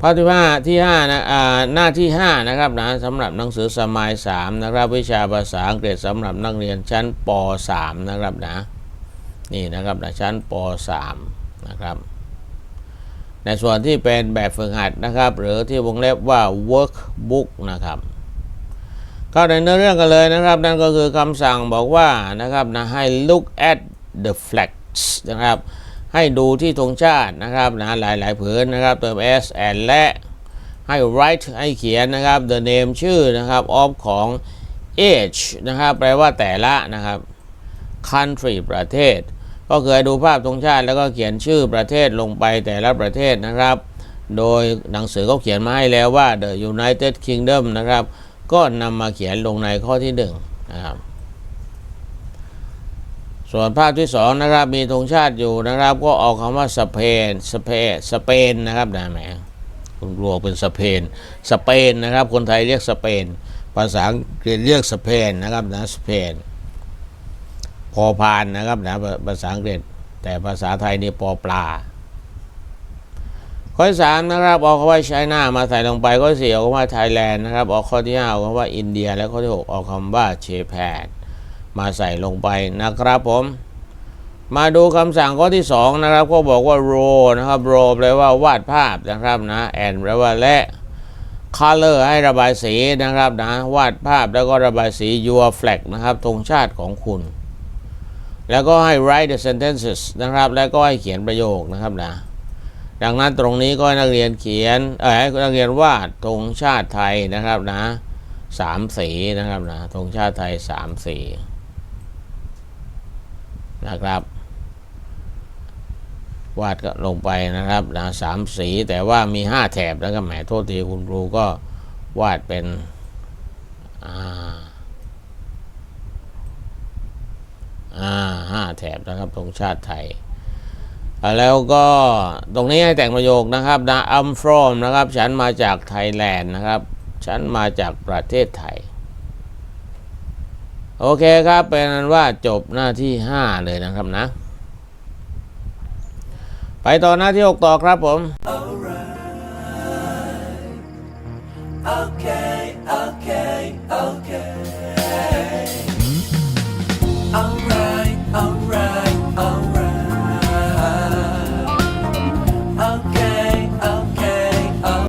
ภาพที่ห้าที่ห้านะอ่าหน้าที่ห้านะครับนะสำหรับหนังสือสมัยสามนะครับ วิชาภาษาอังกฤษสำหรับนักเรียนชั้นปสามนะครับนะนี่นะครับนะชั้นปสามนะครับ ในส่วนที่เป็นแบบฝึกหัดนะครับ หรือที่วงเล็บว่า workbook นะครับเข้าในเนื้อเรื่องกันเลยนะครับ นั่นก็คือคำสั่งบอกว่านะครับนะให้ look at the flags นะครับ ให้ดูที่ธงชาตินะครับนะหลายๆผืนนะครับเติม s and และให้ write ให้เขียนนะครับ the name ชื่อนะครับ of ของ age นะครับ แปลว่าแต่ละนะครับ country ประเทศ ก็คือให้ดูภาพธงชาติแล้วก็เขียนชื่อประเทศลงไปแต่ละประเทศนะครับ โดยหนังสือเขาเขียนมาให้แล้วว่า the United Kingdom นะครับ ก็นำมาเขียนลงในข้อที่หนึ่งนะครับ ส่วนภาพที่สองนะครับมีธงชาติอยู่นะครับ ก็เอาคำว่าสเปนสเปนสเปนนะครับนะแหมคุณกลัวเป็นสเปนสเปนนะครับ คนไทยเรียกสเปน ภาษาอังกฤษเรียกสเปนนะครับนะสเปนพอพานนะครับนะภาษาอังกฤษ แต่ภาษาไทยนี่ปอปลาข้อสามนะครับเอาคำว่าไชน่ามาใส่ลงไปข้อสี่เอาคำว่าไทยแลนด์นะครับเอาข้อที่ห้าเอาคำว่าอินเดีย และข้อที่หกเอาคำว่าเชแพน มาใส่ลงไปนะครับผม มาดูคำสั่งข้อที่ 2 นะครับ ก็บอกว่า draw นะครับ draw แปลว่าวาดภาพนะครับนะ and แปลว่าและ color ให้ระบายสีนะครับนะ วาดภาพแล้วก็ระบายสี your flag นะครับธงชาติของคุณ แล้วก็ให้ write the sentences นะครับ แล้วก็ให้เขียนประโยคนะครับนะดังนั้นตรงนี้ก็ให้นักเรียนเขียนเออให้นักเรียนวาดธงชาติไทยนะครับนะสามสีนะครับนะธงชาติไทยสามสี นะครับ วาดก็ลงไปนะครับนะสามสีแต่ว่ามีห้าแถบแล้วก็แหมโทษทีคุณครูก็วาดเป็นอ่าอ่าห้าแถบนะครับธงชาติไทยแล้วก็ตรงนี้ให้แต่งประโยคนะครับนะ I'm from นะครับ ฉันมาจากไทยแลนด์นะครับ ฉันมาจากประเทศไทย โอเคครับ เป็นนั้นว่าจบหน้าที่ 5 เลยนะครับนะ ไปต่อหน้าที่ 6 ต่อครับผม